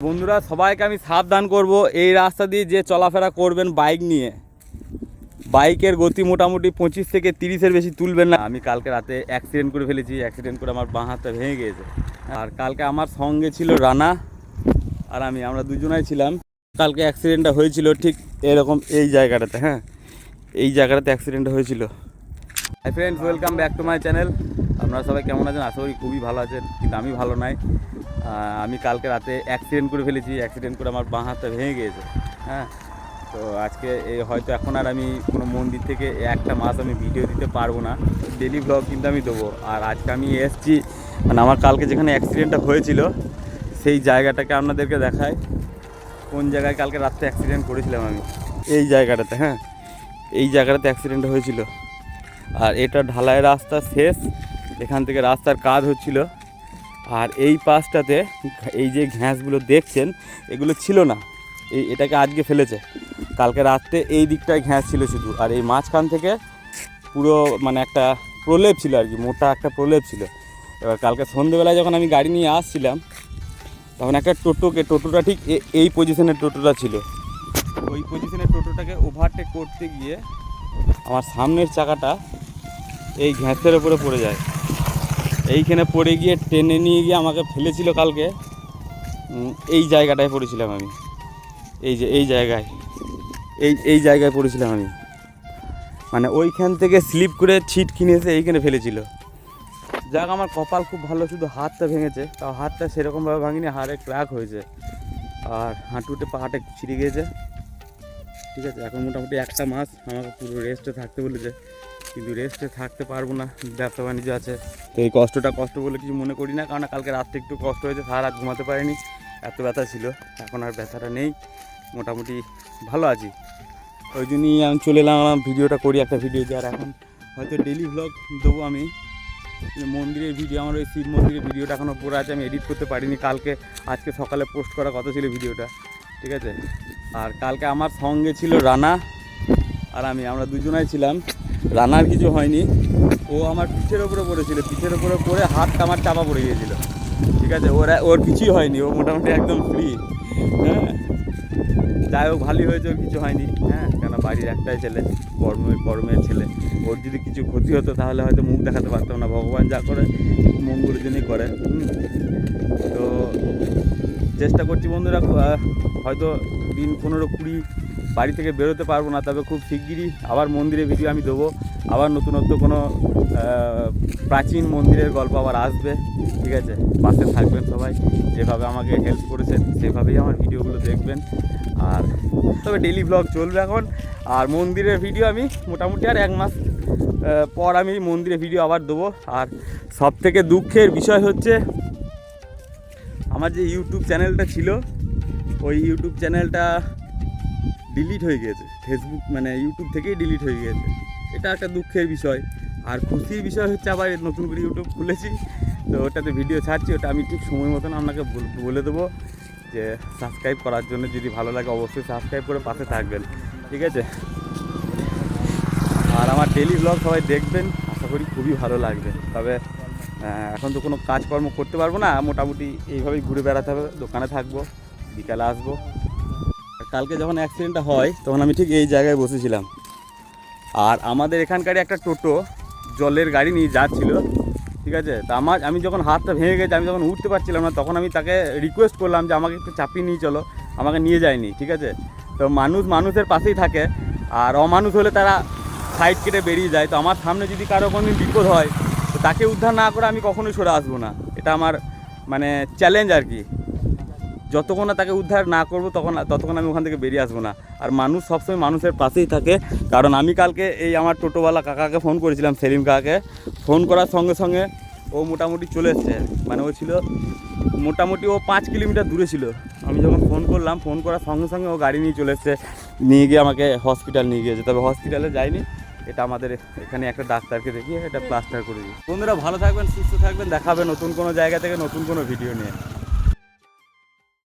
বন্ধুরা, সবাইকে আমি সাবধান করব। এই রাস্তা দিয়ে যে চলাফেরা করবেন বাইক নিয়ে, বাইকের গতি মোটামুটি পঁচিশ থেকে তিরিশের বেশি তুলবেন না। আমি কালকে রাতে অ্যাক্সিডেন্ট করে ফেলেছি অ্যাক্সিডেন্ট করে আমার বাঁ হাতটা ভেঙে গিয়েছে। আর কালকে আমার সঙ্গে ছিল রানা, আর আমি, আমরা দুজনাই ছিলাম। কালকে অ্যাক্সিডেন্টটা হয়েছিল ঠিক এরকম এই জায়গাটাতে হ্যাঁ? এই জায়গাটাতে অ্যাক্সিডেন্টটা হয়েছিল। Hi friends welcome back to my channel আপনারা সবাই কেমন আছেন? আশা করি খুবই ভালো আছেন, কিন্তু আমি ভালো নাই। আমি কালকে রাতে অ্যাক্সিডেন্ট করে ফেলেছি অ্যাক্সিডেন্ট করে আমার বাঁ হাতটা ভেঙে গিয়েছে হ্যাঁ? তো আজকে এই হয়তো এখন আর আমি কোনো মন্দির থেকে একটা মাস আমি ভিডিও দিতে পারব না ডেলি ব্লগ কিন্তু আমি দেবো। আর আজকে আমি এসছি মানে আমার কালকে যেখানে অ্যাক্সিডেন্টটা হয়েছিল, সেই জায়গাটাকে আপনাদেরকে দেখায় কোন জায়গায় কালকে রাত্রে অ্যাক্সিডেন্ট করেছিলাম আমি? এই জায়গাটাতে হ্যাঁ? এই জায়গাটাতে অ্যাক্সিডেন্ট হয়েছিল। আর এটা ঢালাই রাস্তা শেষ এখান থেকে রাস্তার কাজ হচ্ছিল। আর এই পাশটাতে এই যে ঘ্যাঁসগুলো দেখছেন, এগুলো ছিল না। এই এটাকে আজকে ফেলেছে। কালকে রাত্রে এই দিকটায় ঘ্যাঁস ছিল শুধু। আর এই মাঝখান থেকে পুরো মানে একটা প্রলেপ ছিল আর কি, মোটা একটা প্রলেপ ছিল। এবার কালকে সন্ধেবেলায় যখন আমি গাড়ি নিয়ে আসছিলাম, তখন একটা টোটোকে, টোটোটা ঠিক এই পজিশনের টোটোটা ছিল। ওই পজিশনের টোটোটাকে ওভারটেক করতে গিয়ে আমার সামনের চাকাটা এই ঘ্যাঁসের ওপরে পড়ে যায়। এইখানে পড়ে গিয়ে, টেনে নিয়ে গিয়ে আমাকে ফেলেছিল কালকে। এই জায়গাটায় পড়েছিলাম আমি। এই যে, এই জায়গায়। এই এই জায়গায় পড়েছিলাম আমি। মানে ওইখান থেকে স্লিপ করে ছিট কিনে এসে এইখানে ফেলেছিল। যাক, আমার কপাল খুব ভালো, শুধু হাতটা ভেঙেছে। তাও হাতটা সেরকমভাবে ভাঙিনি, হাড়ে ক্র্যাক হয়েছে। আর হাঁটুতে একটু ছিঁড়ে গিয়েছে। ঠিক আছে, এখন মোটামুটি একটা মাস আমাকে পুরো রেস্টে থাকতে বলেছে। কিন্তু রেস্টে থাকতে পারব না, ব্যবসা বাণিজ্য আছে। তো এই কষ্টটা কষ্ট বলে কিছু মনে করি না, কারণ কালকে রাত্রে একটু কষ্ট হয়েছে সারা রাত ঘুমাতে পারিনি, এত ব্যথা ছিল, এখন আর ব্যথাটা নেই, মোটামুটি ভালো আছি। ওই জন্যই আমি চলে এলাম ভিডিওটা করি একটা ভিডিও আর এখন। হয়তো ডেলি ভ্লগ দেবো আমি। মন্দিরের ভিডিও আমার ওই শিব মন্দিরের ভিডিওটা এখনও পড়ে আছে, আমি এডিট করতে পারিনি, কালকে, আজকে সকালে পোস্ট করার কথা ছিল ভিডিওটা ঠিক আছে? আর কালকে আমার সঙ্গে ছিল রানা আর আমি, আমরা দুজনাই ছিলাম। রানার কিছু হয়নি। ও আমার পিঠের ওপরে পড়েছিল। পিঠের ওপরে পড়ে হাতটা আমার চাপা পড়ে গিয়েছিল। ঠিক আছে, ওরা ওর কিছুই হয়নি। ও মোটামুটি একদম ফ্রি হ্যাঁ। যাই হোক, ভালোই হয়েছে, ওর কিছু হয়নি। হ্যাঁ কেন বাড়ির একটাই ছেলে, কর্মের কর্মের ছেলে। ওর যদি কিছু ক্ষতি হতো, তাহলে হয়তো মুখ দেখাতে পারতাম না। ভগবান যা করে মঙ্গলের জন্যই করে। তো চেষ্টা করছি বন্ধুরা হয়তো দিন পনেরো কুড়ি বাড়ি থেকে বেরোতে পারব না, তবে খুব শিগগিরই আবার মন্দিরে ভিডিও আমি দেবো। আবার নতুনত্ব কোনো প্রাচীন মন্দিরের গল্প আবার আসবে, ঠিক আছে? পাশে থাকবেন সবাই, যেভাবে আমাকে হেল্প করেছেন, সেভাবেই আমার ভিডিওগুলো দেখবেন। আর তবে ডেলি ব্লগ চলবে এখন, আর মন্দিরের ভিডিও আমি মোটামুটি আর এক মাস পর আমি মন্দিরে ভিডিও আবার দেবো। আর সব থেকে দুঃখের বিষয় হচ্ছে, আমার যে ইউটিউব চ্যানেলটা ছিল, ওই ইউটিউব চ্যানেলটা ডিলিট হয়ে গিয়েছে। ফেসবুক মানে ইউটিউব থেকেই ডিলিট হয়ে গিয়েছে। এটা একটা দুঃখের বিষয়। আর খুশির বিষয় হচ্ছে আবার নতুন করে ইউটিউব খুলেছি। তো ওটাতে ভিডিও ছাড়ছি। ওটা আমি ঠিক সময় মতন আপনাকে বল- দেবো যে সাবস্ক্রাইব করার জন্য যদি ভালো লাগে অবশ্যই সাবস্ক্রাইব করে পাশে থাকবেন। ঠিক আছে? আর আমার ডেলি ব্লগ সবাই দেখবেন। আশা করি খুবই ভালো লাগবে। তবে এখন তো কোনো কাজকর্ম করতে পারব না। মোটামুটি এইভাবেই ঘুরে বেড়াতে হবে। দোকানে থাকব, বিকালে আসব। কালকে যখন অ্যাক্সিডেন্টটা হয়, তখন আমি ঠিক এই জায়গায় বসেছিলাম। আর আমাদের এখানকারই একটা টোটো জলের গাড়ি নিয়ে যাচ্ছিল, ঠিক আছে? তা আমার, আমি যখন হাতটা ভেঙে গেছে, আমি যখন উঠতে পারছিলাম না, তখন আমি তাকে রিকোয়েস্ট করলাম যে আমাকে একটু চাপিয়ে নিয়ে চলো, আমাকে নিয়ে যায়নি, ঠিক আছে? তো মানুষ মানুষের পাশেই থাকে, আর অমানুষ হলে তারা সাইড কেটে বেরিয়ে যায়। তো আমার সামনে যদি কারও কোনো বিপদ হয়, তো তাকে উদ্ধার না করে আমি কখনোই সরে আসব না। এটা আমার মানে চ্যালেঞ্জ আর কি। যতক্ষণ না তাকে উদ্ধার না করব, তখন ততক্ষণ আমি ওখান থেকে বেরিয়ে আসব না। আর মানুষ সবসময় মানুষের পাশেই থাকে। কারণ আমি কালকে এই আমার টোটোওয়ালা কাকাকে ফোন করেছিলাম, সেলিম কাকাকে। ফোন করার সঙ্গে সঙ্গে ও মোটামুটি চলে এসছে। মানে ও ছিল মোটামুটি ও পাঁচ কিলোমিটার দূরে ছিল। আমি যখন ফোন করলাম ফোন করার সঙ্গে সঙ্গে ও গাড়ি নিয়ে চলে এসছে। নিয়ে গিয়ে আমাকে হসপিটাল নিয়ে গিয়েছে। তবে হসপিটালে যায়নি এটা আমাদের এখানে একটা ডাক্তারকে দেখিয়ে এটা প্লাস্টার করে দিই বন্ধুরা, ভালো থাকবেন, সুস্থ থাকবেন। দেখাবে নতুন কোনো জায়গা থেকে নতুন কোনো ভিডিও নিয়ে।